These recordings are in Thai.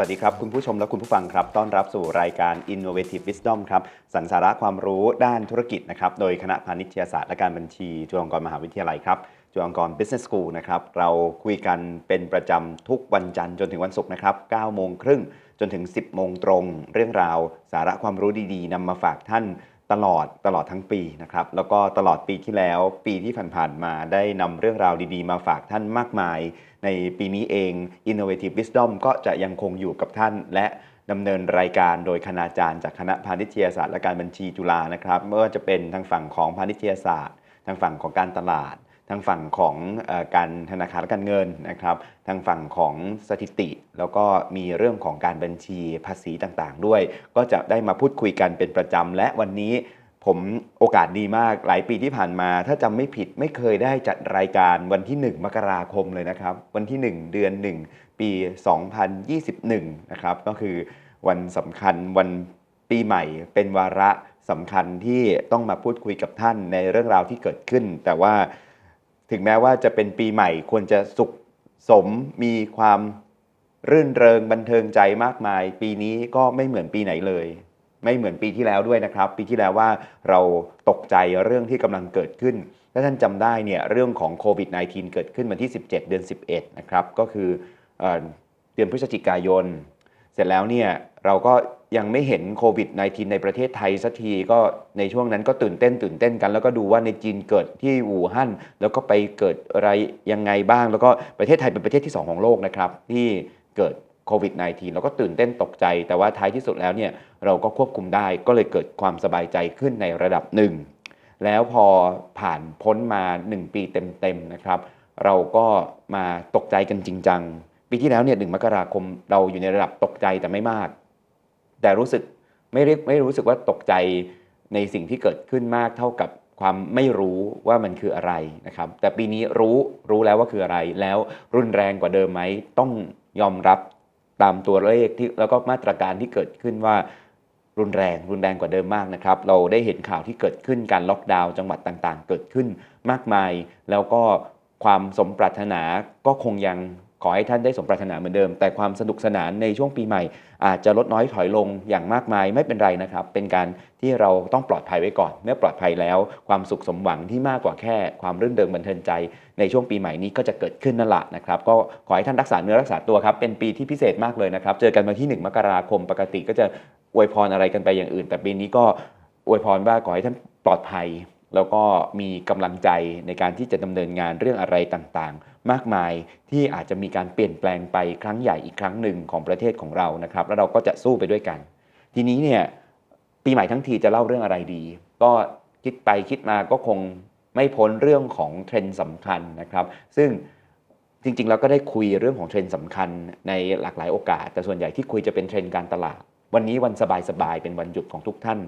สวัสดีครับ คุณผู้ชมและคุณผู้ฟังครับ ต้อนรับสู่รายการ Innovative Wisdom ครับสรรสาระความรู้ด้านธุรกิจนะครับ โดยคณะพาณิชยศาสตร์และการบัญชี จุฬาลงกรณ์มหาวิทยาลัยครับจุฬาลงกรณ์ Business School นะครับ เราคุยกันเป็นประจำทุกวันจันทร์จนถึงวันศุกร์นะครับ9โมงครึ่งจนถึง 10 โมงตรง เรื่องราวสาระความรู้ดีๆนำมาฝากท่านตลอดตลอดทั้งปีนะครับ แล้วก็ตลอดปีที่แล้ว ปีที่ผ่านๆมาได้นำเรื่องราวดีๆ มาฝากท่านมากมาย ในปีนี้เอง Innovative Wisdom ก็จะยังคงอยู่กับท่านและดำเนินรายการโดยคณาจารย์จากคณะพาณิชยศาสตร์และการบัญชีจุฬานะครับไม่ว่าจะเป็นทางฝั่งของพาณิชยศาสตร์ ทางฝั่งของการตลาด ทางฝั่งของอการธนาคารและการเงินนะครับ ทางฝั่งของสถิติ แล้วก็มีเรื่องของการบัญชีภาษีต่างๆ ด้วย ก็จะได้มาพูดคุยกันเป็นประจำและวันนี้ ผมโอกาสดีมากหลายปีที่ผ่านมา ถ้าจำไม่ผิดไม่เคยได้จัดรายการวันที่ 1 มกราคมเลยนะครับ วันที่ 1 เดือน 1 ปี 2021 นะครับ ก็คือวันสำคัญวันปีใหม่เป็นวาระสำคัญที่ต้องมาพูดคุยกับท่านในเรื่องราวที่เกิดขึ้น แต่ว่าถึงแม้ว่าจะเป็นปีใหม่ควรจะสุขสมมีความรื่นเริงบันเทิงใจมากมาย ปีนี้ก็ไม่เหมือนปีไหนเลย ไม่เหมือนปีที่แล้วด้วยนะครับ ปีที่แล้วว่าเราตกใจเรื่องที่กำลังเกิดขึ้น ถ้าท่านจำได้เนี่ยเรื่องของโควิด -19 เกิดขึ้นวันที่ 17 เดือน 11 นะครับ ก็คือเอ่อเดือนพฤศจิกายน เสร็จแล้วเนี่ยเราก็ยังไม่เห็นโควิด -19 ในประเทศไทยสักทีก็ในช่วงนั้นก็ตื่นเต้นตื่นเต้นกัน แล้วก็ดูว่าในจีนเกิดที่อู่ฮั่นแล้วก็ไปเกิดอะไรยังไงบ้าง แล้วก็ประเทศไทยเป็นประเทศที่ 2 ของโลกนะครับที่เกิด โควิด -19 เราก็ตื่นเต้นตกใจ แต่ว่าท้ายที่สุดแล้วเนี่ยเราก็ควบคุมได้ก็เลยเกิดความสบายใจขึ้นในระดับหนึ่ง แล้วพอผ่านพ้นมา 1 ปีเต็มๆนะครับ เราก็มาตกใจกันจริงจังปีที่แล้วเนี่ยหมกราคมเราอยู่ในระดับตกใจแต่ไม่มาก แต่รู้สึกไม่เรียกไม่รู้สึกว่าตกใจในสิ่งที่เกิดขึ้นมากเท่ากับความไม่รู้ว่ามันคืออะไรนะครับ แต่ปีนี้รู้รู้แล้วว่าคืออะไร แล้วรุนแรงกว่าเดิมไหมต้องยอมรับ ตามตัวเลขที่แล้วก็มาตรการที่เกิดขึ้นว่ารุนแรงรุนแรงกว่าเดิมมากนะครับ เราได้เห็นข่าวที่เกิดขึ้นการล็อกดาวน์จังหวัดต่างๆ เกิดขึ้นมากมาย แล้วก็ความสมปรารถนาก็คงยัง ขอให้ท่านได้สมปรารถนาเหมือนเดิม แต่ความสนุกสนานในช่วงปีใหม่ อาจจะลดน้อยถอยลงอย่างมากมายไม่เป็นไรนะครับ เป็นการที่เราต้องปลอดภัยไว้ก่อน เมื่อปลอดภัยแล้ว ความสุขสมหวังที่มากกว่าแค่ความรื่นเริงบันเทิงใจ ในช่วงปีใหม่นี้ก็จะเกิดขึ้นนั่นแหละนะครับ ก็ขอให้ท่านรักษาเนื้อรักษาตัวครับ เป็นปีที่พิเศษมากเลยนะครับ เจอกันวันที่ 1 มกราคมปกติก็จะอวยพรอะไรกันไปอย่างอื่น แต่ปีนี้ก็อวยพรว่าขอให้ท่านปลอดภัย แล้วก็มีกำลังใจในการที่จะดำเนินงานเรื่องอะไรต่างๆ มากมายที่อาจจะมีการเปลี่ยนแปลงไปครั้งใหญ่อีกครั้งหนึ่งของประเทศของเรานะครับ แล้วเราก็จะสู้ไปด้วยกัน ทีนี้เนี่ยปีใหม่ทั้งทีจะเล่าเรื่องอะไรดี ก็คิดไปคิดมาก็คงไม่พ้นเรื่องของเทรนด์สำคัญนะครับ ซึ่งจริงๆเราก็ได้คุยเรื่องของเทรนด์สำคัญในหลากหลายโอกาส แต่ส่วนใหญ่ที่คุยจะเป็นเทรนด์การตลาด วันนี้วันสบายๆเป็นวันหยุดของทุกท่าน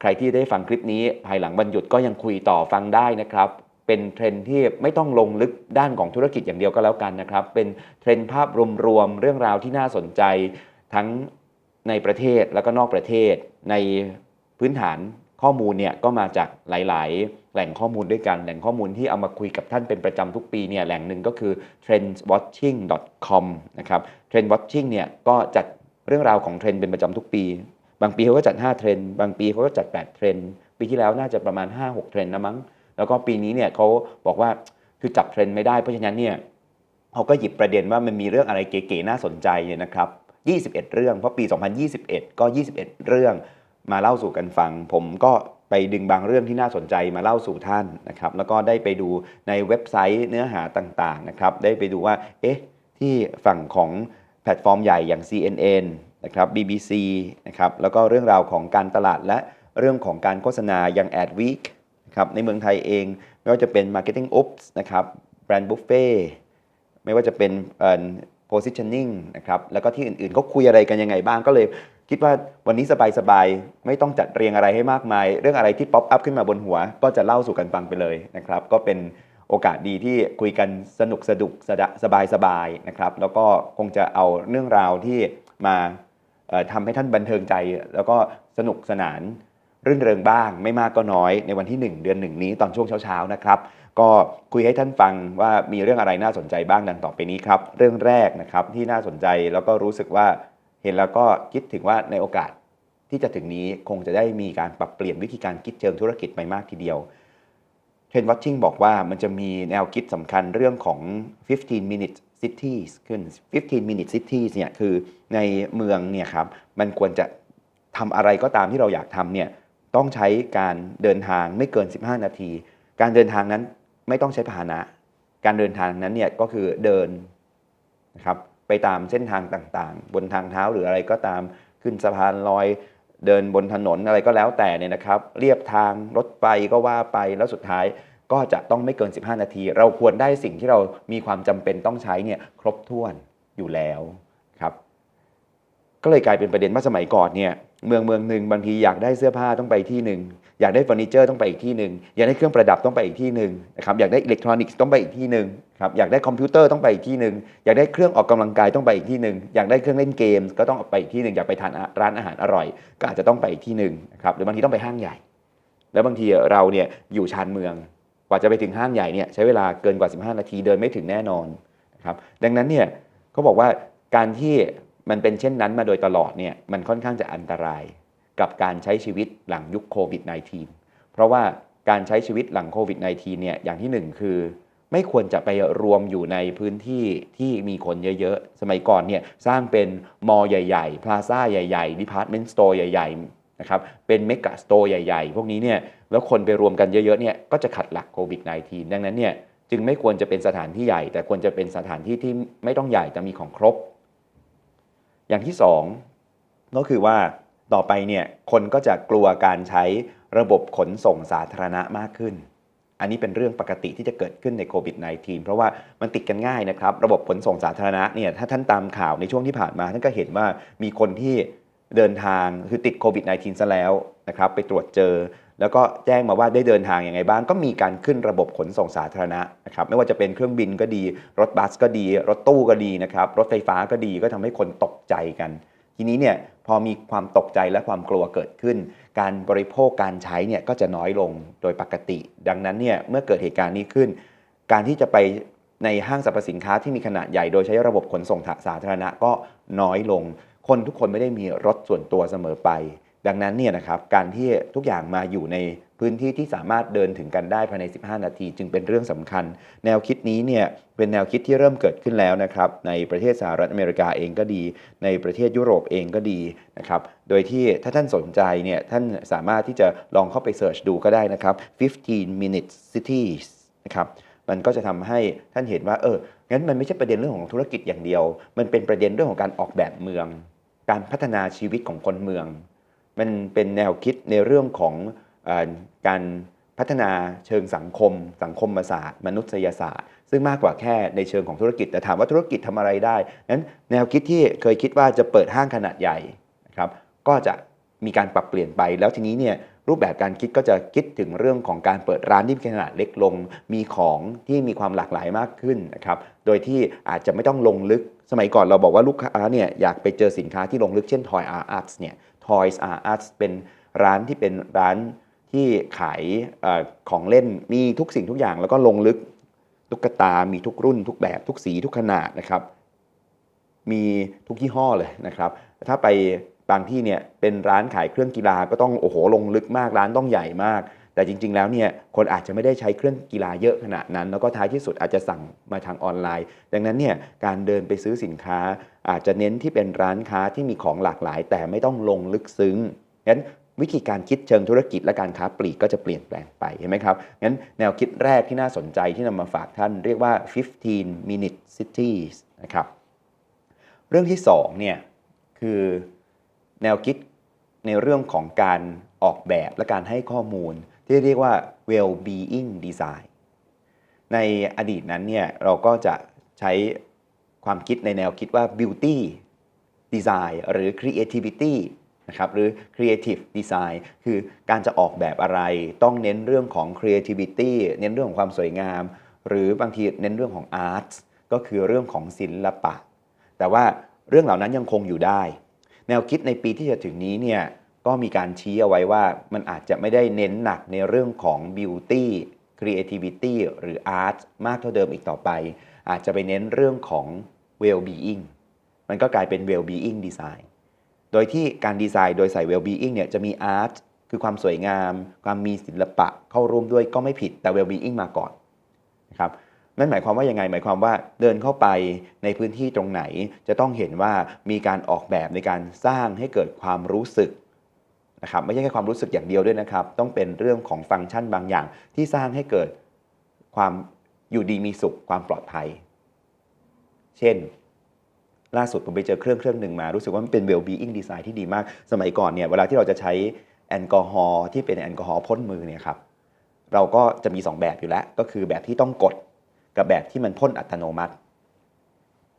ใครที่ได้ฟังคลิปนี้ภายหลังวันหยุดก็ยังคุยต่อฟังได้นะครับ เป็นเทรนที่ไม่ต้องลงลึกด้านของธุรกิจอย่างเดียวก็แล้วกันนะครับ เป็นเทรนภาพรวมๆเรื่องราวที่น่าสนใจ ทั้งในประเทศแล้วก็นอกประเทศ ในพื้นฐานข้อมูลเนี่ยก็มาจากหลาย ๆ แหล่งข้อมูลด้วยกัน แหล่งข้อมูลที่เอามาคุยกับท่านเป็นประจำทุกปีเนี่ยแหล่งหนึ่งก็คือ trendwatching.com นะครับ trendwatching เนี่ยก็จัดเรื่องราวของเทรนด์เป็นประจำทุกปี บางปีเขาก็จัด 5 เทรนด์บางปีเขาก็จัด 8 เทรนด์ปีที่แล้วน่าจะประมาณ 5-6 เทรนด์นะมั้ง แล้วก็ปีนี้เนี่ยเขาบอกว่าคือจับเทรนด์ไม่ได้เพราะฉะนั้นเนี่ยเขาก็หยิบประเด็นว่ามันมีเรื่องอะไรเก๋ๆน่าสนใจเนี่ยนะครับ 21 เรื่อง เพราะปี 2021 ก็ 21 เรื่องมาเล่าสู่กันฟัง ผมก็ไปดึงบางเรื่องที่น่าสนใจมาเล่าสู่ท่านนะครับ แล้วก็ได้ไปดูในเว็บไซต์เนื้อหาต่างๆนะครับ ได้ไปดูว่า เอ๊ะ ที่ฝั่งของแพลตฟอร์มใหญ่อย่าง CNN นะครับ BBC นะครับแล้วก็เรื่องราวของการตลาดและเรื่องของการโฆษณาอย่าง AdWeek นะครับในเมืองไทยเอง ไม่ว่าจะเป็น Marketing Oops นะครับ Brand Buffet ไม่ว่าจะเป็นเอ่อ positioning นะครับแล้วก็ที่อื่นๆเขาคุยอะไรกันยังไงบ้างก็เลยคิดว่าวันนี้สบายๆ ไม่ต้องจัดเรียงอะไรให้มากมาย เรื่องอะไรที่ป๊อปอัพขึ้นมาบนหัว ก็จะเล่าสู่กันฟังไปเลยนะครับก็เป็นโอกาสดีที่คุยกันสนุกสนุกสบายสบายๆนะครับ แล้วก็คงจะเอาเรื่องราวที่มา ทำให้ท่านบันเทิงใจ แล้วก็สนุกสนานรื่นเริงบ้าง ไม่มากก็น้อยในวันที่ 1 เดือนหนึ่งนี้ตอนช่วงเช้าๆนะครับ ก็คุยให้ท่านฟังว่ามีเรื่องอะไรน่าสนใจบ้างดังต่อไปนี้ครับ เรื่องแรกนะครับที่น่าสนใจแล้วก็รู้สึกว่าเห็นแล้วก็คิดถึงว่าในโอกาสที่จะถึงนี้คงจะได้มีการปรับเปลี่ยนวิธีการคิดเชิงธุรกิจไปมากทีเดียวเทรนด์วอชชิ่งบอกว่ามันจะมีแนวคิดสำคัญเรื่องของ 15 minute cities ขึ้น 15 minute cities เนี่ยคือในเมืองเนี่ยครับมันควรจะทำอะไรก็ตามที่เราอยากทำเนี่ยต้องใช้การเดินทางไม่เกิน 15 นาที การเดินทางนั้นไม่ต้องใช้พาหนะ การเดินทางนั้นเนี่ยก็คือเดินนะครับไปตามเส้นทางต่างๆ บนทางเท้าหรืออะไรก็ตามขึ้นสะพานลอยเดินบนถนนอะไรก็แล้วแต่เนี่ยนะครับ เรียบทางรถไฟก็ว่าไปแล้วสุดท้าย ก็จะต้องไม่เกิน 15 นาที เราควรได้สิ่งที่เรามีความจำเป็นต้องใช้เนี่ยครบถ้วนอยู่แล้วครับ ก็เลยกลายเป็นประเด็นว่าสมัยก่อนเนี่ยเมืองเมืองหนึ่งบางทีอยากได้เสื้อผ้าต้องไปที่หนึ่งอยากได้เฟอร์นิเจอร์ต้องไปอีกที่หนึ่งอยากได้เครื่องประดับต้องไปอีกที่หนึ่งนะครับอยากได้อิเล็กทรอนิกส์ต้องไปอีกที่หนึ่งครับอยากได้คอมพิวเตอร์ต้องไปอีกที่หนึ่งอยากได้เครื่องออกกำลังกายต้องไปอีกที่หนึ่งอยากได้เครื่องเล่นเกมก็ต้องไปอีกที่หนึ่งอยากไปทานร้านอาหารอร่อย ก็อาจจะต้องไปอีกที่หนึ่งนะครับหรือบางทีต้องไปห้างใหญ่ แล้วบางทีเราเนี่ยอยู่ชานเมือง กว่าจะไปถึงห้างใหญ่เนี่ยใช้เวลาเกินกว่า 15 นาทีเดินไม่ถึงแน่นอนนะครับดังนั้นเนี่ยเขาบอกว่าการที่มันเป็นเช่นนั้นมาโดยตลอดเนี่ยมันค่อนข้างจะอันตรายกับการใช้ชีวิตหลังยุคโควิด -19 เพราะว่าการใช้ชีวิตหลังโควิด -19 เนี่ยอย่างที่หนึ่งคือ ไม่ควรจะไปรวมอยู่ในพื้นที่ที่มีคนเยอะ ๆ สมัยก่อนเนี่ยสร้างเป็นมอลล์ใหญ่ ๆ พลาซ่าใหญ่ๆดีพาร์ตเมนต์สโตร์ใหญ่ ๆ นะครับเป็นเมกะสโตร์ใหญ่ๆ พวกนี้เนี่ยแล้วคนไปรวมกันเยอะๆเนี่ยก็จะขัดหลักโควิด -19 ดังนั้นเนี่ยจึงไม่ควรจะเป็นสถานที่ใหญ่ แต่ควรจะเป็นสถานที่ที่ไม่ต้องใหญ่แต่มีของครบ อย่างที่สองก็คือว่าต่อไปเนี่ยคนก็จะกลัวการใช้ระบบขนส่งสาธารณะมากขึ้น อันนี้เป็นเรื่องปกติที่จะเกิดขึ้นในโควิด -19 เพราะว่ามันติดกันง่ายนะครับ ระบบขนส่งสาธารณะเนี่ยถ้าท่านตามข่าวในช่วงที่ผ่านมาท่านก็เห็นว่ามีคนที่ เดินทางคือติดโควิด -19 ซะแล้วนะครับไปตรวจเจอ แล้วก็แจ้งมาว่าได้เดินทางยังไงบ้าง ก็มีการขึ้นระบบขนส่งสาธารณะนะครับไม่ว่าจะเป็นเครื่องบินก็ดี รถบัสก็ดี รถตู้ก็ดีนะครับรถไฟฟ้าก็ดีก็ทำให้คนตกใจกัน ทีนี้เนี่ยพอมีความตกใจและความกลัวเกิดขึ้น การบริโภคการใช้เนี่ยก็จะน้อยลงโดยปกติ ดังนั้นเนี่ยเมื่อเกิดเหตุการณ์นี้ขึ้น การที่จะไปในห้างสรรพสินค้าที่มีขนาดใหญ่โดยใช้ระบบขนส่งสาธารณะก็น้อยลง คนทุกคนไม่ได้มีรถส่วนตัวเสมอไป ดังนั้นเนี่ยนะครับการที่ทุกอย่างมาอยู่ในพื้นที่ที่สามารถเดินถึงกันได้ภายใน 15 นาที จึงเป็นเรื่องสำคัญ แนวคิดนี้เนี่ยเป็นแนวคิดที่เริ่มเกิดขึ้นแล้วนะครับในประเทศสหรัฐอเมริกาเองก็ดี ในประเทศยุโรปเองก็ดีนะครับโดยที่ถ้าท่านสนใจเนี่ยท่านสามารถที่จะลองเข้าไปเสิร์ชดูก็ได้นะครับ15 minute cities นะครับ มันก็จะทำให้ท่านเห็นว่าเอองั้นมันไม่ใช่ประเด็นเรื่องของธุรกิจอย่างเดียว มันเป็นประเด็นเรื่องของการออกแบบเมือง การพัฒนาชีวิตของคนเมือง มันเป็นแนวคิดในเรื่องของอการพัฒนาเชิงสังคม สังคมศาสตร์ มนุษยศาสตร์ ซึ่งมากกว่าแค่ในเชิงของธุรกิจแต่ถามว่าธุรกิจทำอะไรได้นั้นแนวคิดที่เคยคิดว่าจะเปิดห้างขนาดใหญ่นะครับก็จะมีการปรับเปลี่ยนไปแล้วทีนี้เนี่ย รูปแบบการคิดก็จะคิดถึงเรื่องของการเปิดร้านที่มีขนาดเล็กลง มีของที่มีความหลากหลายมากขึ้นนะครับ โดยที่อาจจะไม่ต้องลงลึก สมัยก่อนเราบอกว่าลูกค้าเนี่ยอยากไป저สินค้าที่ลงลึกเช่น Toy R Us เนี่ย Toys R Us เป็นร้านที่เป็นร้านที่ขายอของเล่นมีทุกสิ่งทุกอย่างแล้วก็ลงลึกตุ๊กตา มีทุกรุ่น ทุกแบบ ทุกสีทุกขนาดนะครับ มีทุกยี่ห้อเลยนะครับ ถ้าไป บางที่เนี่ยเป็นร้านขายเครื่องกีฬาก็ต้องโอ้โหลงลึกมากร้านต้องใหญ่มาก แต่จริง ๆ แล้วเนี่ยคนอาจจะไม่ได้ใช้เครื่องกีฬาเยอะขนาดนั้น แล้วก็ท้ายที่สุดอาจจะสั่งมาทางออนไลน์ ดังนั้นเนี่ยการเดินไปซื้อสินค้า อาจจะเน้นที่เป็นร้านค้าที่มีของหลากหลาย แต่ไม่ต้องลงลึกซึ้งงั้นวิธีการคิดเชิงธุรกิจและการค้าปลีกก็จะเปลี่ยนแปลงไปเห็นไหมครับ งั้นแนวคิดแรกที่น่าสนใจที่นำมาฝากท่านเรียกว่า 15 minute cities นะครับ เรื่องที่2เนี่ยคือ แนวคิดในเรื่องของการออกแบบและการให้ข้อมูล ที่เรียกว่า well-being design ในอดีตนั้นเนี่ยเราก็จะใช้ความคิดในแนวคิดว่า beauty design หรือ creativity นะครับหรือ creative design คือการจะออกแบบอะไร ต้องเน้นเรื่องของ creativity เน้นเรื่องของความสวยงาม หรือบางทีเน้นเรื่องของ Arts ก็คือเรื่องของศิลปะ แต่ว่าเรื่องเหล่านั้นยังคงอยู่ได้ แนวคิดในปีที่จะถึงนี้เนี่ยก็มีการชี้เอาไว้ว่ามันอาจจะไม่ได้เน้นหนักในเรื่องของ beauty creativity หรือ art มากเท่าเดิมอีกต่อไป อาจจะไปเน้นเรื่องของ well being มันก็กลายเป็น well being design โดยที่การดีไซน์โดยใส่ well-being เนี่ยจะมี art คือความสวยงาม ความมีศิลปะเข้าร่วมด้วยก็ไม่ผิดแต่ well-being มาก่อนนะครับ นั่นหมายความว่ายังไงหมายความว่าเดินเข้าไปในพื้นที่ตรงไหน จะต้องเห็นว่ามีการออกแบบในการสร้างให้เกิดความรู้สึกนะครับไม่ใช่แค่ความรู้สึกอย่างเดียวด้วยนะครับ ต้องเป็นเรื่องของฟังก์ชันบางอย่าง ที่สร้างให้เกิดความอยู่ดีมีสุขความปลอดภัย เช่น ล่าสุดผมไปเจอเครื่องเครื่องหนึ่งมา รู้สึกว่ามันเป็น well-being design ที่ดีมาก สมัยก่อนเนี่ยเวลาที่เราจะใช้แอลกอฮอล์ที่เป็นแอลกอฮอล์พ่นมือเนี่ยครับเราก็จะมี 2 แบบอยู่แล้ว ก็คือแบบที่ต้องกด กับแบบที่มันพ่นอัตโนมัติ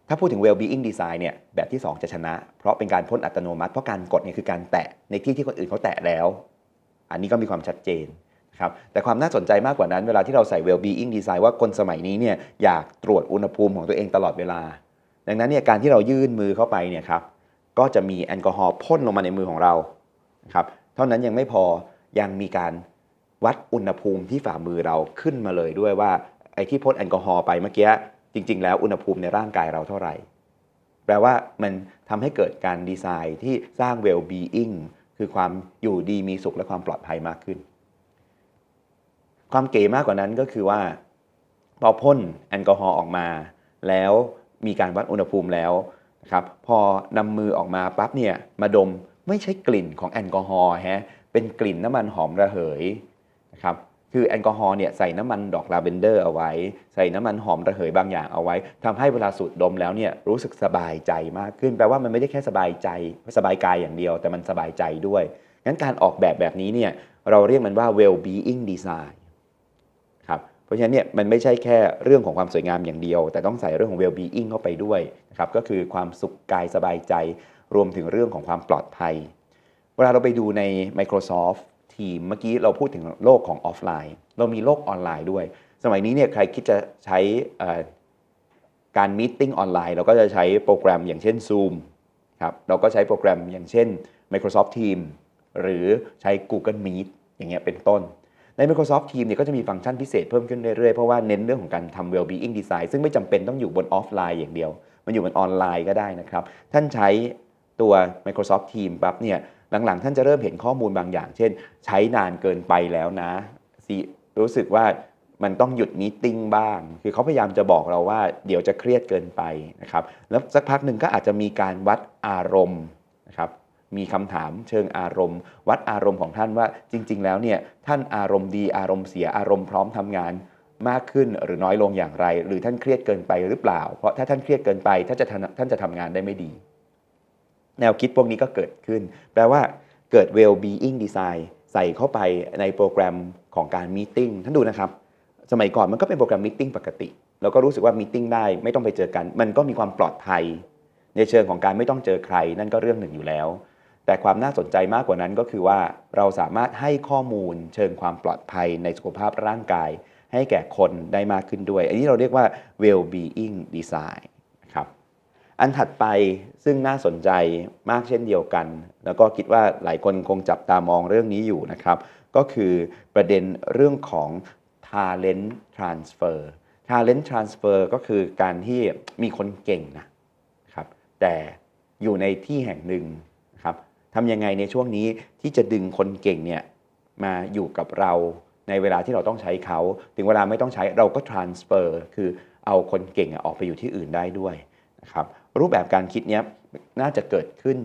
ถ้าพูดถึง well-being design เนี่ยแบบที่ 2 จะชนะ เพราะเป็นการพ่นอัตโนมัติเพราะการกดเนี่ยคือการแตะในที่ที่คนอื่นเขาแตะแล้ว อันนี้ก็มีความชัดเจนครับแต่ความน่าสนใจมากกว่านั้นเวลาที่เราใส่ well-being design ว่าคนสมัยนี้เนี่ยอยากตรวจอุณหภูมิของตัวเองตลอดเวลา ดังนั้นเนี่ยการที่เรายื่นมือเข้าไปเนี่ยครับก็จะมีแอลกอฮอล์พ่นลงมาในมือของเราครับเท่านั้นยังไม่พอยังมีการวัดอุณหภูมิที่ฝ่ามือเราขึ้นมาเลยด้วยว่า ไอ้ที่พ่นแอลกอฮอล์ไปเมื่อกี้จริง ๆ แล้วอุณหภูมิในร่างกายเราเท่าไหร่ แปลว่ามันทำให้เกิดการดีไซน์ที่สร้าง well-being คือความอยู่ดีมีสุขและความปลอดภัยมากขึ้น ความเก๋มากกว่านั้นก็คือว่าพอพ่นแอลกอฮอล์ออกมา แล้วมีการวัดอุณหภูมิแล้วนะครับพอนำมือออกมาปั๊บเนี่ยมาดมไม่ใช่กลิ่นของแอลกอฮอล์ฮะเป็นกลิ่นน้ำมันหอมระเหยนะครับ คือแอลกอฮอล์เนี่ยใส่น้ำมันดอกลาเวนเดอร์เอาไว้ ใส่น้ำมันหอมระเหยบางอย่างเอาไว้ทำให้เวลาสูดดมแล้วเนี่ยรู้สึกสบายใจมากขึ้น แปลว่ามันไม่ได้แค่สบายใจ สบายกายอย่างเดียว แต่มันสบายใจด้วยงั้นการออกแบบแบบนี้เนี่ยเราเรียกมันว่า well-being design ครับเพราะฉะนั้นเนี่ยมันไม่ใช่แค่เรื่องของความสวยงามอย่างเดียว แต่ต้องใส่เรื่องของ well-being เข้าไปด้วยนะครับก็คือความสุขกายสบายใจ รวมถึงเรื่องของความปลอดภัย เวลาเราไปดูใน Microsoft ทีม เมื่อกี้เราพูดถึงโลกของออฟไลน์ เรามีโลกออนไลน์ด้วย สมัยนี้เนี่ยใครคิดจะใช้การมีติ้งออนไลน์ เราก็จะใช้โปรแกรมอย่างเช่น Zoom ครับเราก็ใช้โปรแกรมอย่างเช่น Microsoft Teams หรือใช้ Google Meet อย่างเงี้ยเป็นต้น ใน Microsoft Teams เนี่ยก็จะมีฟังก์ชันพิเศษเพิ่มขึ้นเรื่อยๆ เพราะว่าเน้นเรื่องของการทำ well-being design ซึ่งไม่จำเป็นต้องอยู่บนออฟไลน์อย่างเดียว มันอยู่บนออนไลน์ก็ได้นะครับ ท่านใช้ตัว Microsoft Teams ปั๊บเนี่ย หลังๆ ท่านจะเริ่มเห็นข้อมูลบางอย่าง เช่น ใช้นานเกินไปแล้วนะรู้สึกว่ามันต้องหยุดมีติ้งบ้าง คือเขาพยายามจะบอกเราว่าเดี๋ยวจะเครียดเกินไปนะครับ แล้วสักพักหนึ่งก็อาจจะมีการวัดอารมณ์นะครับ มีคำถามเชิงอารมณ์ วัดอารมณ์ของท่านว่าจริง ๆ แล้วเนี่ยท่านอารมณ์ดีอารมณ์เสียอารมณ์พร้อมทำงานมากขึ้นหรือน้อยลงอย่างไร หรือท่านเครียดเกินไปหรือเปล่า เพราะถ้าท่านเครียดเกินไปท่านจะท่านจะทำงานได้ไม่ดี แนวคิดพวกนี้ก็เกิดขึ้น แปลว่าเกิด well-being design ใส่เข้าไปในโปรแกรมของการมีติ้งท่านดูนะครับ สมัยก่อนมันก็เป็นโปรแกรมมีติ้งปกติแล้วก็รู้สึกว่ามีติ้งได้ไม่ต้องไปเจอกัน มันก็มีความปลอดภัย ในเชิงของการไม่ต้องเจอใคร นั่นก็เรื่องหนึ่งอยู่แล้ว แต่ความน่าสนใจมากกว่านั้นก็คือว่าเราสามารถให้ข้อมูลเชิงความปลอดภัยในสุขภาพร่างกาย ให้แก่คนได้มากขึ้นด้วย อันนี้เราเรียกว่า well-being design อันถัดไปซึ่งน่าสนใจมากเช่นเดียวกัน แล้วก็คิดว่าหลายคนคงจับตามองเรื่องนี้อยู่นะครับ ก็คือประเด็นเรื่องของ talent transfer talent transfer ก็คือการที่มีคนเก่งนะครับ แต่อยู่ในที่แห่งหนึ่งนะครับทำยังไงในช่วงนี้ที่จะดึงคนเก่งเนี่ยมาอยู่กับเราในเวลาที่เราต้องใช้เขา ถึงเวลาไม่ต้องใช้เราก็ transfer คือเอาคนเก่งออกไปอยู่ที่อื่นได้ด้วยนะครับ รูปแบบการคิดนี้น่าจะเกิดขึ้น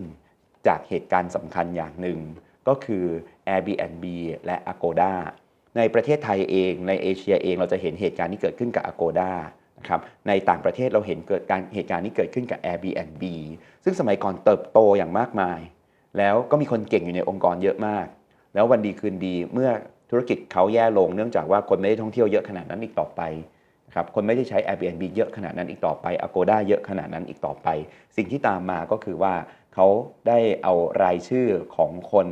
จากเหตุการณ์สำคัญอย่างหนึ่ง ก็คือ Airbnb และ Agoda ในประเทศไทยเองในเอเชียเองเราจะเห็นเหตุการณ์ที่เกิดขึ้นกับ Agoda นะครับในต่างประเทศเราเห็นเกิดการเหตุการณ์นี้เกิดขึ้นกับ Airbnb ซึ่งสมัยก่อนเติบโตอย่างมากมาย แล้วก็มีคนเก่งอยู่ในองค์กรเยอะมาก แล้ววันดีคืนดีเมื่อธุรกิจเขาแย่ลงเนื่องจากว่าคนไม่ได้ท่องเที่ยวเยอะขนาดนั้นอีกต่อไป ครับคนไม่ได้ใช้ Airbnb เยอะขนาดนั้นอีกต่อไป Agoda เยอะขนาดนั้นอีกต่อไป สิ่งที่ตามมาก็คือว่าเขาได้เอารายชื่อของคน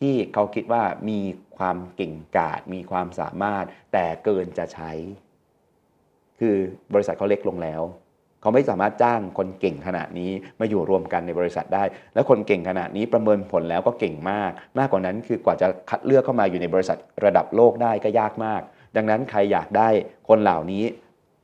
ที่เขาคิดว่ามีความเก่งกาจมีความสามารถแต่เกินจะใช้ คือบริษัทเขาเล็กลงแล้วเขาไม่สามารถจ้างคนเก่งขนาดนี้มาอยู่รวมกันในบริษัทได้ แล้วคนเก่งขนาดนี้ประเมินผลแล้วก็เก่งมาก มากกว่านั้นคือกว่าจะคัดเลือกเข้ามาอยู่ในบริษัทระดับโลกได้ก็ยากมาก ดังนั้นใครอยากได้คนเหล่านี้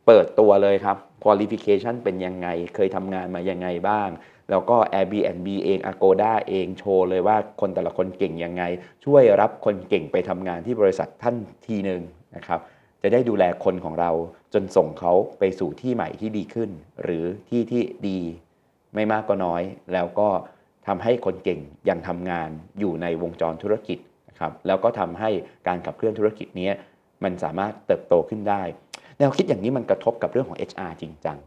เปิดตัวเลยครับ qualification เป็นยังไง เคยทำงานมายังไงบ้าง แล้วก็ Airbnb เอง Agoda เองโชว์เลยว่าคนแต่ละคนเก่งยังไง ช่วยรับคนเก่งไปทำงานที่บริษัทท่านทีหนึ่งนะครับจะได้ดูแลคนของเราจนส่งเขาไปสู่ที่ใหม่ที่ดีขึ้น หรือที่ที่ดีไม่มากก็น้อย แล้วก็ทำให้คนเก่งยังทำงานอยู่ในวงจรธุรกิจนะครับแล้วก็ทำให้การขับเคลื่อนธุรกิจนี้ มันสามารถเติบโตขึ้นได้ แนวคิดอย่างนี้มันกระทบกับเรื่องของ HR จริงจัง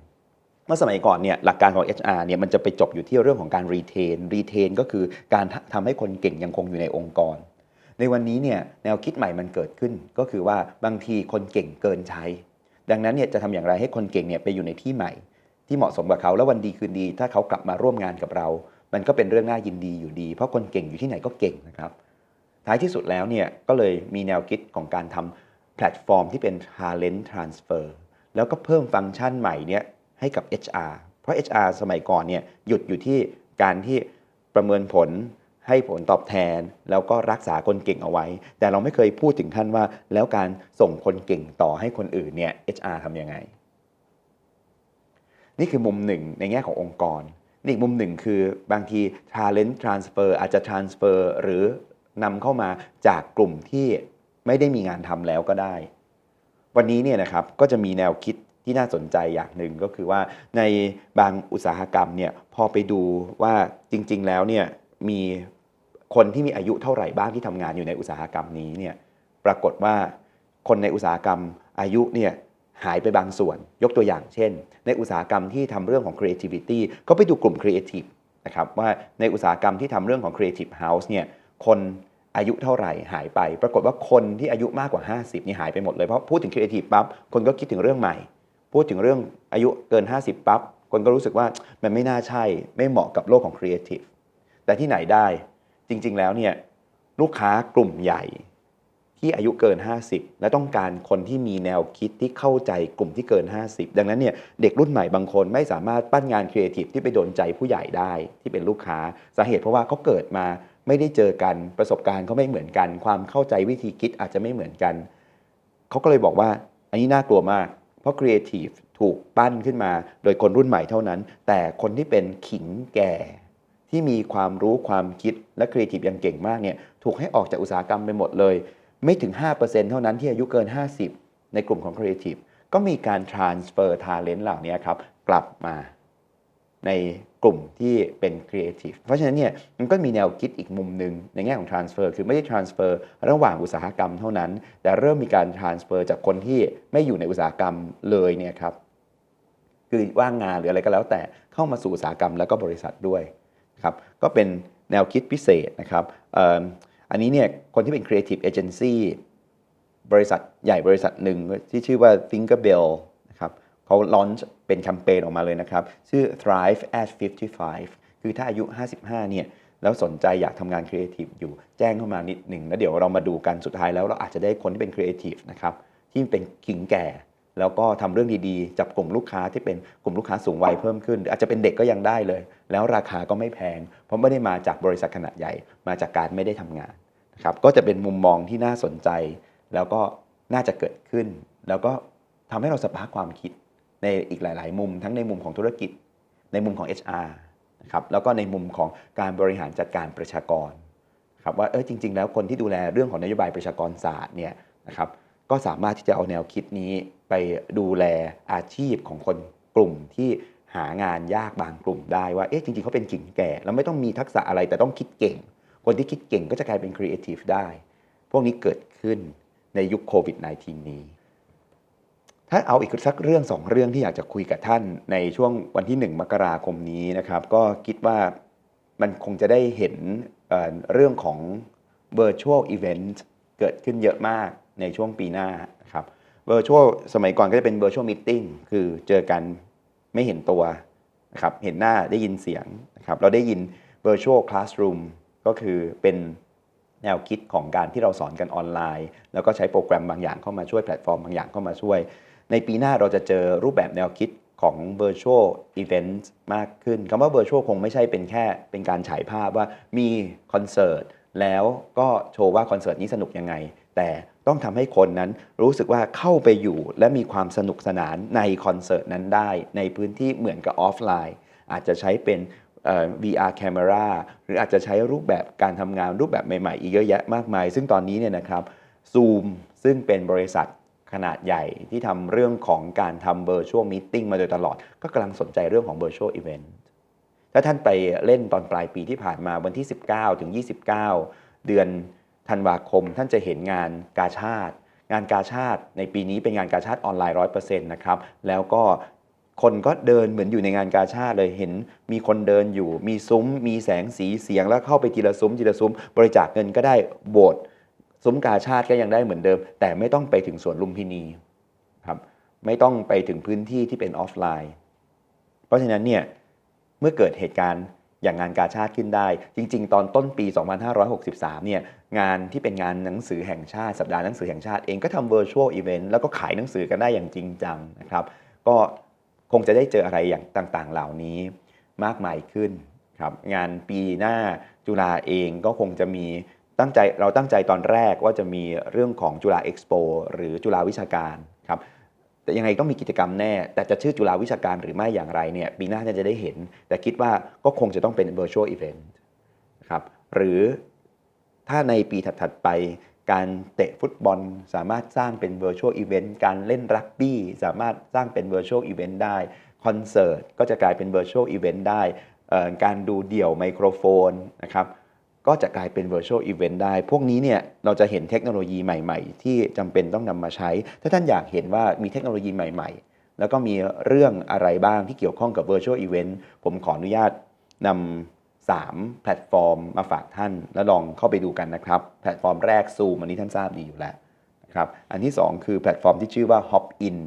เมื่อสมัยก่อนเนี่ยหลักการของ HR เนี่ยมันจะไปจบอยู่ที่เรื่องของการ retain retain ก็คือการทำให้คนเก่งยังคงอยู่ในองค์กร ในวันนี้เนี่ยแนวคิดใหม่มันเกิดขึ้น ก็คือว่าบางทีคนเก่งเกินใช้ ดังนั้นเนี่ยจะทำอย่างไรให้คนเก่งเนี่ยไปอยู่ในที่ใหม่ ที่เหมาะสมกับเขาแล้ววันดีคืนดี ถ้าเขากลับมาร่วมงานกับเรา มันก็เป็นเรื่องน่ายินดีอยู่ดี เพราะคนเก่งอยู่ที่ไหนก็เก่งนะครับท้ายที่สุดแล้วเนี่ยก็เลยมีแนวคิดของการทำ แพลตฟอร์มที่เป็น talent transfer แล้วก็เพิ่มฟังก์ชันใหม่เนี่ยให้กับ HR เพราะ HR สมัยก่อนเนี่ยหยุดอยู่ที่การที่ประเมินผลให้ผลตอบแทน แล้วก็รักษาคนเก่งเอาไว้ แต่เราไม่เคยพูดถึงขั้นว่า แล้วการส่งคนเก่งต่อให้คนอื่นเนี่ย HR ทำยังไง นี่คือมุมหนึ่งในแง่ขององค์กรอีกมุมหนึ่งคือบางที talent transfer อาจจะ transfer หรือนำเข้ามาจากกลุ่มที่ ไม่ได้มีงานทำแล้วก็ได้ วันนี้เนี่ยนะครับก็จะมีแนวคิดที่น่าสนใจอย่างหนึ่งก็คือว่าในบางอุตสาหกรรมเนี่ยพอไปดูว่าจริง ๆ แล้วเนี่ยมีคนที่มีอายุเท่าไหร่บ้างที่ทำงานอยู่ในอุตสาหกรรมนี้เนี่ยปรากฏว่าคนในอุตสาหกรรมอายุเนี่ยหายไปบางส่วน ยกตัวอย่างเช่น ในอุตสาหกรรมที่ทำเรื่องของ creativity ก็ไปดูกลุ่ม creative นะครับว่าในอุตสาหกรรมที่ทำเรื่องของ creative house เนี่ยคน อายุเท่าไหร่หายไป ปรากฏว่าคนที่อายุมากกว่า 50 นี่หายไปหมดเลย เพราะพูดถึง creative ปั๊บคนก็คิดถึงเรื่องใหม่ พูดถึงเรื่องอายุเกิน 50 ปั๊บคนก็รู้สึกว่ามันไม่น่าใช่ไม่เหมาะกับโลกของครีเอทีฟแต่ที่ไหนได้จริง ๆ แล้วเนี่ยลูกค้ากลุ่มใหญ่ที่อายุเกิน 50 และต้องการคนที่มีแนวคิดที่เข้าใจกลุ่มที่เกิน 50 ดังนั้นเนี่ยเด็กรุ่นใหม่บางคนไม่สามารถปั้นงานครีเอทีฟที่ไปโดนใจผู้ใหญ่ได้ที่เป็นลูกค้าสาเหตุเพราะว่าเขาเกิดมา ไม่ได้เจอกันประสบการณ์เขาไม่เหมือนกัน ความเข้าใจวิธีคิดอาจจะไม่เหมือนกัน เขาก็เลยบอกว่าอันนี้น่ากลัวมาก เพราะครีเอทีฟถูกปั้นขึ้นมา โดยคนรุ่นใหม่เท่านั้น แต่คนที่เป็นขิงแก่ ที่มีความรู้ความคิดและครีเอทีฟยังเก่งมากเนี่ยถูกให้ออกจากอุตสาหกรรมไปหมดเลย ไม่ถึง 5%เท่านั้นที่อายุเกิน 50 ในกลุ่มของครีเอทีฟก็มีการ transfer talent เหล่านี้ครับกลับมาใน กลุ่มที่เป็นครีเอทีฟเพราะฉะนั้นเนี่ยมันก็มีแนวคิดอีกมุมหนึ่งในแง่ของ transfer คือไม่ได้ transfer ระหว่างอุตสาหกรรมเท่านั้น แต่เริ่มมีการ transfer จากคนที่ไม่อยู่ในอุตสาหกรรมเลยเนี่ยครับคือว่างงานหรืออะไรก็แล้วแต่เข้ามาสู่อุตสาหกรรมแล้วก็บริษัทด้วยครับก็เป็นแนวคิดพิเศษนะครับอ,อันนี้เนี่ยคนที่เป็น Creative Agency บริษัทใหญ่บริษัทหนึ่งที่ชื่อว่า Thinkerbell เขาลอนเป็นแคมเปญออกมาเลยนะครับ ชื่อ Thrive at 55 คือถ้าอายุ 55 เนี่ย แล้วสนใจอยากทำงานครีเอทีฟอยู่แจ้งเข้ามานิดหนึ่งแล้วเดี๋ยวเรามาดูกันสุดท้ายแล้วเราอาจจะได้คนที่เป็นครีเอทีฟนะครับ ที่เป็นขิงแก่ แล้วก็ทำเรื่องดีๆ จับกลุ่มลูกค้าที่เป็นกลุ่มลูกค้าสูงวัยเพิ่มขึ้นออาจจะเป็นเด็กก็ยังได้เลย แล้วราคาก็ไม่แพง เพราะไม่ได้มาจากบริษัทขนาดใหญ่มาจากการไม่ได้ทำงานนะครับก็จะเป็นมุมมองที่น่าสนใจ แล้วก็น่าจะเกิดขึ้น แล้วก็ทำให้เราสปาร์คความคิด ในอีกหลาย ๆ มุม ทั้งในมุมของธุรกิจ ในมุมของ HR นะครับแล้วก็ในมุมของการบริหารจัดการประชากรครับว่าเออจริง ๆ แล้วคนที่ดูแลเรื่องของนโยบายประชากรศาสตร์เนี่ยนะครับก็สามารถที่จะเอาแนวคิดนี้ไปดูแลอาชีพของคนกลุ่มที่หางานยากบางกลุ่มได้ว่าเอ๊ะจริง ๆเขาเป็นกิ่งแก่แล้วไม่ต้องมีทักษะอะไรแต่ต้องคิดเก่ง คนที่คิดเก่งก็จะกลายเป็นครีเอทีฟได้ พวกนี้เกิดขึ้นในยุคโควิด -19 นี้ ถ้าเอาอีกสักเรื่องสองเรื่องที่อยากจะคุยกับท่านในช่วงวันที่ 1 มกราคมนี้นะครับ ก็คิดว่ามันคงจะได้เห็นเเรื่องของ virtual event เกิดขึ้นเยอะมากในช่วงปีหน้านะครับ virtual สมัยก่อนก็จะเป็น virtual meeting คือเจอกันไม่เห็นตัวนะครับเห็นหน้าได้ยินเสียงนะครับเราได้ยิน virtual classroom ก็คือเป็นแนวคิดของการที่เราสอนกันออนไลน์ แล้วก็ใช้โปรแกรมบางอย่างเข้ามาช่วยแพลตฟอร์มบางอย่างเข้ามาช่วย ในปีหน้าเราจะเจอรูปแบบแนวคิดของ virtual event มากขึ้นคำว่า virtual คงไม่ใช่เป็นแค่เป็นการฉายภาพว่ามีคอนเสิร์ตแล้วก็โชว์ว่าคอนเสิร์ตนี้สนุกยังไง แต่ต้องทำให้คนนั้นรู้สึกว่าเข้าไปอยู่และมีความสนุกสนานในคอนเสิร์ตนั้นได้ ในพื้นที่เหมือนกับออฟไลน์ อาจจะใช้เป็น VR camera หรืออาจจะใช้รูปแบบการทำงานรูปแบบใหม่ๆ อีกเยอะแยะมากมาย ซึ่งตอนนี้เนี่ยนะครับ Zoom ซึ่งเป็นบริษัท ขนาดใหญ่ที่ทำเรื่องของการทำ virtual meeting มาโดยตลอด ก็กำลังสนใจเรื่องของ virtual event ถ้าท่านไปเล่นตอนปลายปีที่ผ่านมาวันที่ 19 ถึง 29 เดือนธันวาคม ท่านจะเห็นงานกาชาติ งานกาชาติในปีนี้เป็นงานกาชาติออนไลน์100%นะครับแล้วก็คนก็เดินเหมือนอยู่ในงานกาชาติเลยเห็นมีคนเดินอยู่ มีซุ้ม มีแสงสีเสียงแล้วเข้าไปทีละซุ้มทีละซุ้ม บริจาคเงินก็ได้โบสถ์ ซุ้มกาชาติก็ยังได้เหมือนเดิม แต่ไม่ต้องไปถึงสวนลุมพินีครับไม่ต้องไปถึงพื้นที่ที่เป็นออฟไลน์ เพราะฉะนั้นเนี่ยเมื่อเกิดเหตุการณ์อย่างงานกาชาติขึ้นได้ จริง ๆ ตอนต้นปี 2563 เนี่ยงานที่เป็นงานหนังสือแห่งชาติ สัปดาห์หนังสือแห่งชาติเองก็ทำ virtual event แล้วก็ขายหนังสือกันได้อย่างจริงจังนะครับ ก็คงจะได้เจออะไรอย่างต่างๆ เหล่านี้มากมายขึ้นครับงานปีหน้าจุฬาเองก็คงจะมี ตั้งใจเราตั้งใจตอนแรกว่าจะมีเรื่องของจุฬาเอ็กซ์โปหรือจุฬาวิชาการครับแต่ยังไงต้องมีกิจกรรมแน่ แต่จะชื่อจุฬาวิชาการหรือไม่อย่างไรเนี่ยปีหน้าจะได้เห็น แต่คิดว่าก็คงจะต้องเป็น virtual event นะครับหรือถ้าในปีถัด ๆ ไปการเตะฟุตบอลสามารถสร้างเป็น virtual event การเล่นรักบี้สามารถสร้างเป็น virtual event ได้คอนเสิร์ตก็จะกลายเป็น virtual event ได้การดูเดี่ยวไมโครโฟนนะครับ ก็จะกลายเป็น virtual event ได้ พวกนี้เนี่ยเราจะเห็นเทคโนโลยีใหม่ๆ ที่จำเป็นต้องนำมาใช้ ถ้าท่านอยากเห็นว่ามีเทคโนโลยีใหม่ๆ แล้วก็มีเรื่องอะไรบ้างที่เกี่ยวข้องกับ virtual event ผมขออนุญาตนำ3แพลตฟอร์มมาฝากท่านแล้วลองเข้าไปดูกันนะครับ แพลตฟอร์มแรก Zoom อันนี้ท่านทราบดีอยู่แล้วนะครับอันที่ 2 คือแพลตฟอร์มที่ชื่อว่า Hopin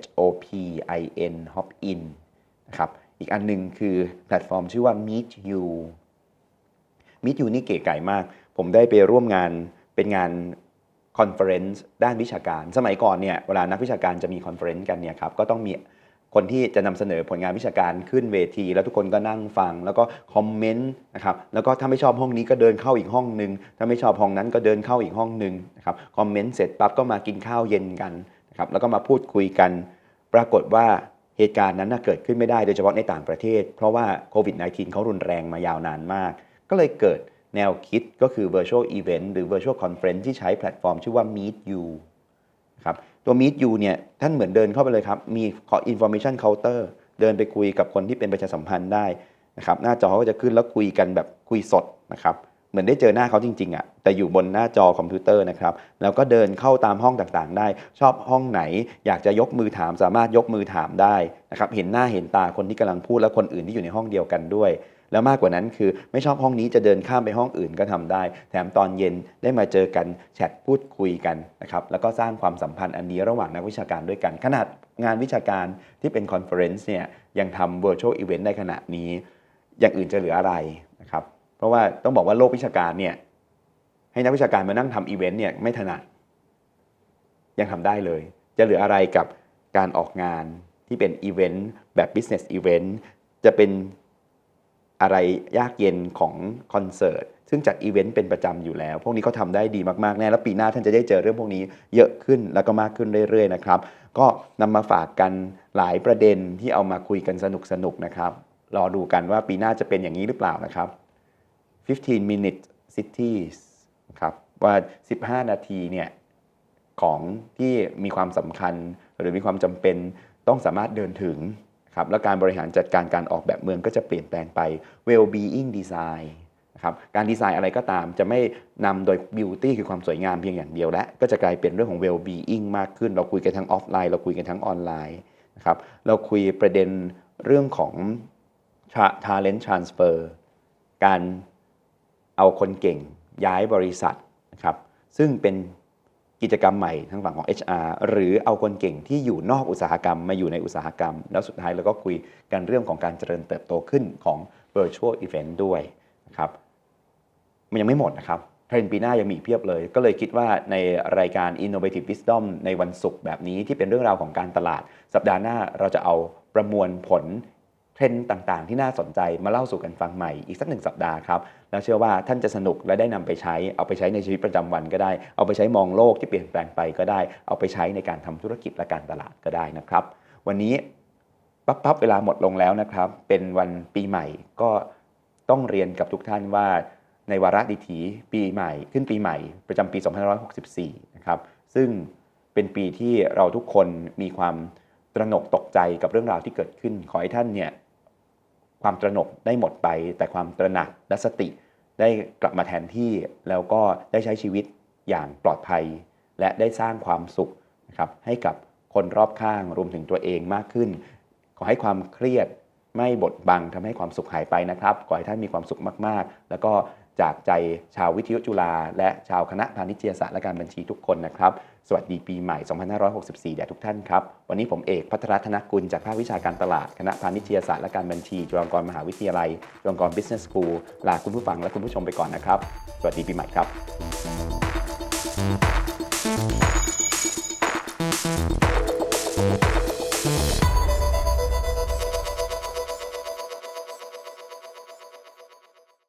H O P I N Hopin นะครับอีกอันหนึงคือแพลตฟอร์มชื่อว่า Meet You มิดยูนี่เก๋ไก่มาก ผมได้ไปร่วมงานเป็นงานคอนเฟอเรนซ์ด้านวิชาการ สมัยก่อนเนี่ยเวลานักวิชาการจะมีคอนเฟอเรนซ์กันเนี่ยครับก็ต้องมีคนที่จะนำเสนอผลงานวิชาการขึ้นเวที แล้วทุกคนก็นั่งฟัง แล้วก็คอมเมนต์นะครับแล้วก็ถ้าไม่ชอบห้องนี้ก็เดินเข้าอีกห้องหนึ่งถ้าไม่ชอบห้องนั้นก็เดินเข้าอีกห้องหนึ่งนะครับคอมเมนต์เสร็จปั๊บก็มากินข้าวเย็นกันนะครับแล้วก็มาพูดคุยกัน ปรากฏว่าเหตุการณ์นั้นน่ะเกิดขึ้นไม่ได้โดยเฉพาะในต่างประเทศ เพราะว่าโควิด -19 เขารุนแรงมายาวนานมาก ก็เลยเกิดแนวคิดก็คือ virtual event หรือ virtual conference ที่ใช้แพลตฟอร์มชื่อว่า Meet You ครับตัว Meet You เนี่ยท่านเหมือนเดินเข้าไปเลยครับ มี information counter เดินไปคุยกับคนที่เป็นประชาสัมพันธ์ได้นะครับหน้าจอเขาก็จะขึ้นแล้วคุยกันแบบคุยสดนะครับเหมือนได้เจอหน้าเขาจริงๆอะ่ะแต่อยู่บนหน้าจอคอมพิวเตอร์นะครับแล้วก็เดินเข้าตามห้องต่างๆ ได้ ชอบห้องไหน อยากจะยกมือถามสามารถยกมือถามได้นะครับเห็นหน้าเห็นตาคนที่กำลังพูดและคนอื่นที่อยู่ในห้องเดียวกันด้วย แล้วมากกว่านั้นคือไม่ชอบห้องนี้จะเดินข้ามไปห้องอื่นก็ทำได้ แถมตอนเย็นได้มาเจอกันแชทพูดคุยกันนะครับแล้วก็สร้างความสัมพันธ์อันนี้ระหว่างนักวิชาการด้วยกัน ขนาดงานวิชาการที่เป็นคอนเฟอเรนซ์เนี่ยยังทำ virtual event ได้ขนาดนี้ อย่างอื่นจะเหลืออะไรนะครับเพราะว่าต้องบอกว่าโลกวิชาการเนี่ยให้นักวิชาการมานั่งทำอีเวนต์เนี่ยไม่ถนัดยังทำได้เลย จะเหลืออะไรกับการออกงานที่เป็นอีเวนต์แบบ business event จะเป็น อะไรยากเย็นของคอนเสิร์ตซึ่งจัดอีเวนต์เป็นประจำอยู่แล้ว พวกนี้เขาทำได้ดีมากๆแน่แล้วปีหน้าท่านจะได้เจอเรื่องพวกนี้เยอะขึ้นแล้วก็มากขึ้นเรื่อยๆนะครับก็นำมาฝากกันหลายประเด็นที่เอามาคุยกันสนุกๆนะครับ รอดูกันว่าปีหน้าจะเป็นอย่างนี้หรือเปล่านะครับ 15 minute cities ครับว่า 15 นาทีเนี่ยของที่มีความสำคัญหรือมีความจำเป็นต้องสามารถเดินถึง ครับแล้วการบริหารจัดการการออกแบบเมืองก็จะเปลี่ยนแปลงไป well being design นะครับการดีไซน์อะไรก็ตามจะไม่นำโดย beauty คือความสวยงามเพียงอย่างเดียวและ ก็จะกลายเป็นเรื่องของ well being มากขึ้น เราคุยกันทั้งออฟไลน์ เราคุยกันทั้งออนไลน์นะครับเราคุยประเด็นเรื่องของ talent transfer การเอาคนเก่งย้ายบริษัทนะครับซึ่งเป็น กิจกรรมใหม่ทางฝั่งของ HR หรือเอาคนเก่งที่อยู่นอกอุตสาหกรรมมาอยู่ในอุตสาหกรรม แล้วสุดท้ายเราก็คุยกันเรื่องของการเจริญเติบโตขึ้นของ virtual event ด้วยนะครับมันยังไม่หมดนะครับเทรนด์ปีหน้ายังมีเพียบเลย ก็เลยคิดว่าในรายการ Innovative Wisdom ในวันศุกร์แบบนี้ที่เป็นเรื่องราวของการตลาด สัปดาห์หน้าเราจะเอาประมวลผล เทรนด์ต่างๆ ที่น่าสนใจมาเล่าสู่กันฟังใหม่อีกสักหนึ่งสัปดาห์ครับ แล้วเชื่อว่าท่านจะสนุกและได้นำไปใช้ เอาไปใช้ในชีวิตประจำวันก็ได้ เอาไปใช้มองโลกที่เปลี่ยนแปลงไปก็ได้ เอาไปใช้ในการทำธุรกิจและการตลาดก็ได้นะครับ วันนี้ปั๊บปั๊บเวลาหมดลงแล้วนะครับ เป็นวันปีใหม่ก็ต้องเรียนกับทุกท่านว่าในวาระดิถีปีใหม่ ขึ้นปีใหม่ประจำปี 2564 นะครับ ซึ่งเป็นปีที่เราทุกคนมีความ ตระหนกตกใจกับเรื่องราวที่เกิดขึ้น ขอให้ท่านเนี่ยความตระหนกได้หมดไป แต่ความตระหนักและสติได้กลับมาแทนที่แล้วก็ได้ใช้ชีวิตอย่างปลอดภัย และได้สร้างความสุขนะครับให้กับคนรอบข้างรวมถึงตัวเองมากขึ้น ขอให้ความเครียดไม่บดบังทำให้ความสุขหายไปนะครับ ขอให้ท่านมีความสุขมากๆ แล้วก็ จากใจชาววิทยุจุฬาและชาวคณะพาณิชยศาสตร์และการบัญชีทุกคนนะครับ สวัสดีปีใหม่ 2564 แด่ทุกท่านครับ วันนี้ผมเอกพัทรธนกุลจากภาควิชาการตลาด คณะพาณิชยศาสตร์และการบัญชี จุฬาลงกรณ์มหาวิทยาลัย จุฬาลงกรณ์ Business School ลาคุณผู้ฟังและคุณผู้ชมไปก่อนนะครับ สวัสดีปีใหม่ครับ